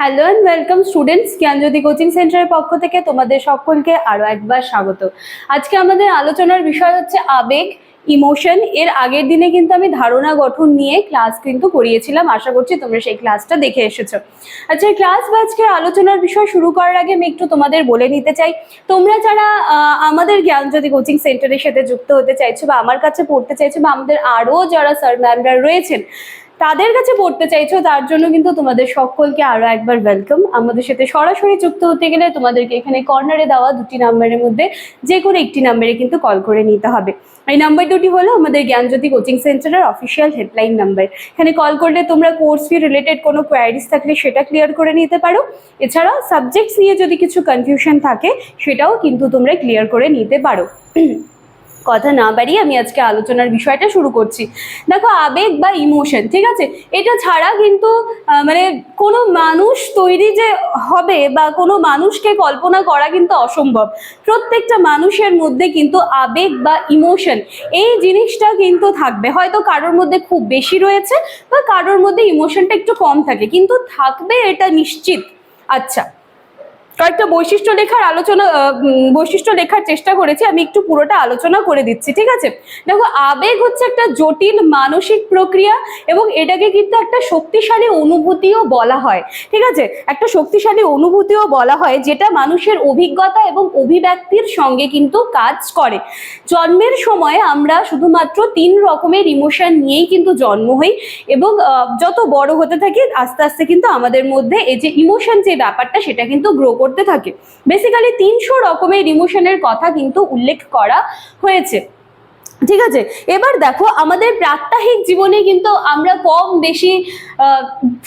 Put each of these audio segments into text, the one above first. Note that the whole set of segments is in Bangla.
Hello and welcome students Gyanjyoti coaching সেন্টারের পক্ষ থেকে তোমাদের সকলকে আরও একবার স্বাগত। আজকে আমাদের আলোচনার বিষয় হচ্ছে আবেগ ইমোশন এর আগের দিনে কিন্তু আমি ধারণা গঠন নিয়ে ক্লাস কিন্তু করিয়েছিলাম। আশা করছি তোমরা সেই ক্লাসটা দেখে এসেছ। আচ্ছা ক্লাস বা আজকের আলোচনার বিষয় শুরু করার আগে আমি একটু তোমাদের বলে নিতে চাই। তোমরা যারা আমাদের জ্ঞানজ্যোতি কোচিং সেন্টারের সাথে যুক্ত হতে চাইছো বা আমার কাছে পড়তে চাইছো বা আমাদের আরও যারা স্যার ম্যামরা রয়েছেন তাদের কাছে পড়তে চাইছো, তার জন্য কিন্তু তোমাদের সকলকে আরও একবার ওয়েলকাম আমাদের সাথে সরাসরি যুক্ত হতে গেলে তোমাদেরকে এখানে কর্নারে দেওয়া দুটি নাম্বারের মধ্যে যে কোনো একটি নাম্বারে কিন্তু কল করে নিতে হবে। এই নাম্বার দুটি হলো আমাদের জ্ঞানজ্যোতি কোচিং সেন্টারের অফিসিয়াল হেল্পলাইন নাম্বার এখানে কল করলে তোমরা কোর্স ফি রিলেটেড কোনো কোয়ারিজ থাকলে সেটা ক্লিয়ার করে নিতে পারো। এছাড়া সাবজেক্টস নিয়ে যদি কিছু কনফিউশন থাকে, সেটাও কিন্তু তোমরা ক্লিয়ার করে নিতে পারো। কথা না বাড়িয়ে আমি আজকে আলোচনার বিষয়টা শুরু করছি। দেখো, আবেগ বা ইমোশন ঠিক আছে? এটা ছাড়া কিন্তু মানে কোনো মানুষ তৈরি যে হবে বা কোনো মানুষকে কল্পনা করা কিন্তু অসম্ভব। প্রত্যেকটা মানুষের মধ্যে কিন্তু আবেগ বা ইমোশন এই জিনিসটা কিন্তু থাকবে। হয়তো কারোর মধ্যে খুব বেশি রয়েছে বা কারোর মধ্যে ইমোশনটা একটু কম থাকে, কিন্তু থাকবে এটা নিশ্চিত। আচ্ছা কয়েকটা বৈশিষ্ট্য লেখার আলোচনা বৈশিষ্ট্য লেখার চেষ্টা করেছি, আমি একটু পুরোটা আলোচনা করে দিচ্ছি, ঠিক আছে? দেখো, আবেগ হচ্ছে একটা জটিল মানসিক প্রক্রিয়া এবং এটাকে কিন্তু একটা শক্তিশালী অনুভূতিও বলা হয়, ঠিক আছে? একটা শক্তিশালী অনুভূতিও বলা হয়, যেটা মানুষের অভিজ্ঞতা এবং অভিব্যক্তির সঙ্গে কিন্তু কাজ করে। জন্মের সময় আমরা শুধুমাত্র তিন রকমের ইমোশন নিয়েই কিন্তু জন্ম হই এবং যত বড় হতে থাকি, আস্তে আস্তে কিন্তু আমাদের মধ্যে এই যে ইমোশন যে ব্যাপারটা, সেটা কিন্তু গ্রো করতে থাকে। বেসিক্যালি তিনশো রকমের ইমোশনের কথা কিন্তু উল্লেখ করা হয়েছে। ঠিক আছে? এবার দেখো, আমাদের প্রাত্যহিক জীবনে কিন্তু আমরা কম বেশি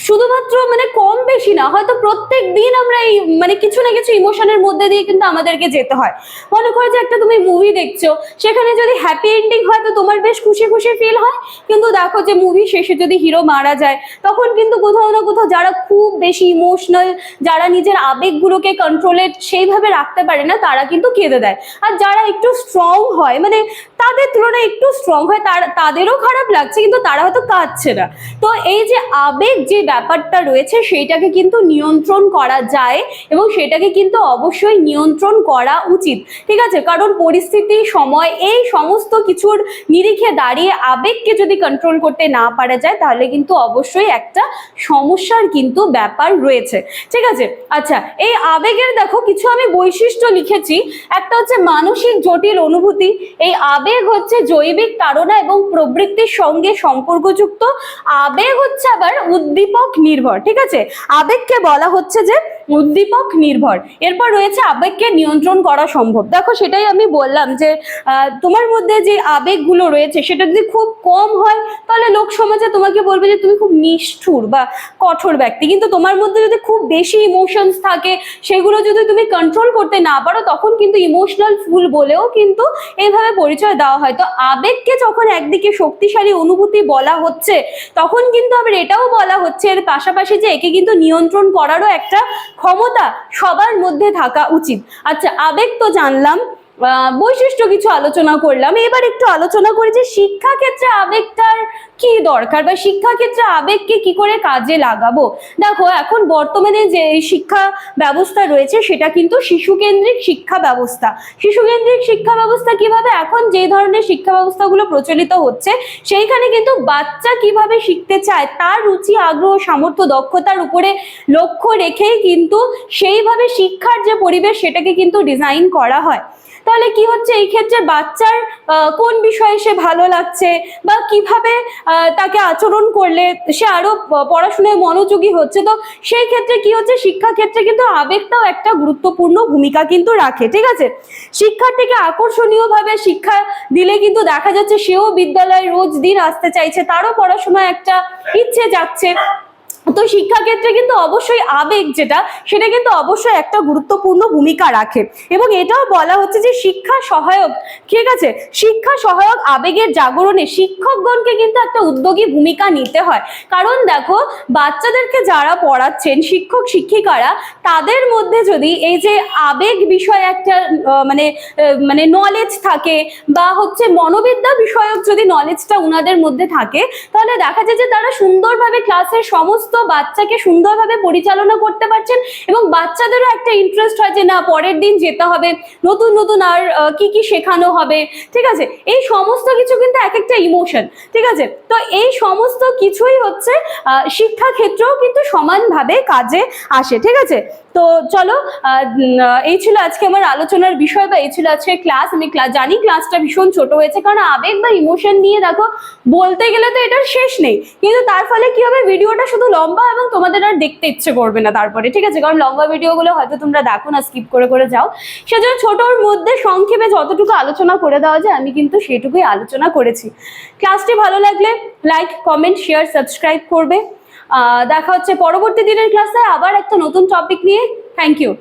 শুধুমাত্র মানে কম বেশি না, হয়তো প্রত্যেক দিন আমরা এই মানে কিছু না কিছু ইমোশনের মধ্যে দিয়ে কিন্তু আমাদেরকে যেতে হয়। মনে করো যে একটা তুমি মুভি দেখছ, সেখানে যদি হ্যাপি এন্ডিং হয় তো তোমার বেশ খুশি খুশি ফিল হয়। কিন্তু দেখো যে মুভি শেষে যদি হিরো মারা যায়, তখন কিন্তু কোথাও না কোথাও যারা খুব বেশি ইমোশনাল যারা নিজের আবেগগুলোকে কন্ট্রোলে সেইভাবে রাখতে পারে না, তারা কিন্তু কেঁদে দেয়। আর যারা একটু স্ট্রং হয় মানে তাদের তুলনায় একটু স্ট্রং হয়, তার, তাদেরও খারাপ লাগছে, কিন্তু তারা হয়তো কাঁদছে না। তো এই যে আবেগ যে ব্যাপারটা রয়েছে, সেইটাকে কিন্তু নিয়ন্ত্রণ করা যায় এবং সেটাকে কিন্তু অবশ্যই নিয়ন্ত্রণ করা উচিত। ঠিক আছে? কারণ পরিস্থিতি, সময়, এই সমস্ত কিছুর নিরিখে দাঁড়িয়ে আবেগকে যদি কন্ট্রোল করতে না পারা যায়, তাহলে কিন্তু অবশ্যই একটা সমস্যার কিন্তু ব্যাপার রয়েছে। ঠিক আছে? আচ্ছা এই আবেগের দেখো, কিছু আমি বৈশিষ্ট্য লিখেছি। একটা হচ্ছে মানসিক জটিল অনুভূতি। এই আবেগ হচ্ছে জৈবিক তাড়না এবং প্রবৃত্তির সঙ্গে সম্পর্কযুক্ত। আবেগ হচ্ছে আবার উদ্দীপক নির্ভর, ঠিক আছে? আবেগকে বলা হচ্ছে যে উদ্দীপক নির্ভর। এরপর রয়েছে আবেগকে নিয়ন্ত্রণ করা সম্ভব। দেখো, সেটাই আমি বললাম যে তোমার মধ্যে যে আবেগগুলো রয়েছে, সেটা যদি খুব কম হয়, তাহলে লোক সমাজে তোমাকে বলবে যে তুমি খুব নিষ্ঠুর বা কঠোর ব্যক্তি। কিন্তু তোমার মধ্যে যদি খুব বেশি ইমোশনস থাকে, সেগুলো যদি তুমি কন্ট্রোল করতে না পারো, তখন কিন্তু ইমোশনাল ফুল বলেও কিন্তু এইভাবে পরিচয় দেওয়া হয়। তো আবেগকে যখন একদিকে শক্তিশালী অনুভূতি বলা হচ্ছে, তখন কিন্তু আবার এটাও বলা হচ্ছে এর পাশাপাশি যে একে কিন্তু নিয়ন্ত্রণ করারও একটা ক্ষমতা সবার মধ্যে থাকা উচিত। আচ্ছা আবেগ তো জানলাম বৈশিষ্ট্য কিছু আলোচনা করলাম। এবার একটু আলোচনা করি যে শিক্ষা ক্ষেত্রে আবেগটার কি দরকার বা শিক্ষা ক্ষেত্রে আবেগকে কি করে কাজে লাগাবো? দেখো, এখন বর্তমানে যে শিক্ষা ব্যবস্থা রয়েছে, সেটা কিন্তু শিশু কেন্দ্রিক শিক্ষা ব্যবস্থা। শিশু কেন্দ্রিক শিক্ষা ব্যবস্থা কীভাবে এখন যে ধরনের শিক্ষা ব্যবস্থাগুলো প্রচলিত হচ্ছে, সেইখানে কিন্তু বাচ্চা কীভাবে শিখতে চায়, তার রুচি, আগ্রহ, সামর্থ্য, দক্ষতার উপরে লক্ষ্য রেখেই কিন্তু সেইভাবে শিক্ষার যে পরিবেশ, সেটাকে কিন্তু ডিজাইন করা হয়। তাহলে কি হচ্ছে? এই ক্ষেত্রে বাচ্চার কোন বিষয়ে সে ভালো লাগছে? বা কীভাবে তাকে আচরণ করলে সে আরও পড়াশোনায় মনোযোগী হচ্ছে? তো সেই ক্ষেত্রে কি হচ্ছে? শিক্ষা ক্ষেত্রে কিন্তু আবেগটাও একটা গুরুত্বপূর্ণ ভূমিকা কিন্তু রাখে, ঠিক আছে? শিক্ষার্থীকে আকর্ষণীয় ভাবে শিক্ষা দিলে কিন্তু দেখা যাচ্ছে সেও বিদ্যালয়ে রোজ দিন আসতে চাইছে। তারও পড়াশোনায় একটা ইচ্ছে যাচ্ছে। তো শিক্ষাক্ষেত্রে কিন্তু অবশ্যই আবেগ যেটা, সেটা কিন্তু অবশ্যই একটা গুরুত্বপূর্ণ ভূমিকা রাখে। এবং এটাও বলা হচ্ছে যে শিক্ষা সহায়ক, ঠিক আছে? শিক্ষা সহায়ক আবেগের জাগরণে শিক্ষকগণকে কিন্তু একটা উদ্যোগী ভূমিকা নিতে হয়। কারণ দেখো, বাচ্চাদেরকে যারা পড়াচ্ছেন, শিক্ষক, শিক্ষিকারা, তাদের মধ্যে যদি এই যে আবেগ বিষয়ে একটা মানে মানে নলেজ থাকে বা হচ্ছে মনোবিদ্যা বিষয়ক যদি নলেজটা উনাদের মধ্যে থাকে, তাহলে দেখা যায় যে তারা সুন্দরভাবে ক্লাসের সমস্ত বাচ্চাকে সুন্দরভাবে পরিচালনা করতে পারছেন এবং বাচ্চাদেরও একটা ইন্টারেস্ট হয় যে, না, পরের দিন যেতে হবে। নতুন নতুন আর কি কি শেখানো হবে? ঠিক আছে? এই সমস্ত কিছু কিন্তু এক একটা ইমোশন ঠিক আছে? তো এই সমস্ত কিছুই হচ্ছে শিক্ষা ক্ষেত্রেও কিন্তু সমানভাবে কাজে আসে, ঠিক আছে? তো চলো এই ছিল আজকে আমার আলোচনার বিষয় বা এই ছিল আজকে ক্লাস আমি ক্লাস জানি ক্লাসটা ভীষণ ছোট হয়েছে, কারণ আবেগ বা ইমোশন নিয়ে দেখো, বলতে গেলে তো এটার শেষ নেই। কিন্তু তার ফলে কি হবে? ভিডিওটা শুধু লম্বা এবং তোমাদের আর দেখতে ইচ্ছে করবে না তারপরে, ঠিক আছে? কারণ লম্বা ভিডিওগুলো হয়তো তোমরা দেখো না স্কিপ করে করে যাও। সেজন্য ছোটোর মধ্যে সংক্ষেপে যতটুকু আলোচনা করে দেওয়া যায়, আমি কিন্তু সেটুকুই আলোচনা করেছি। ক্লাসটি ভালো লাগলে লাইক কমেন্ট শেয়ার সাবস্ক্রাইব করবে। দেখা হচ্ছে পরবর্তী দিনের ক্লাসে আবার একটা নতুন টপিক নিয়ে। Thank you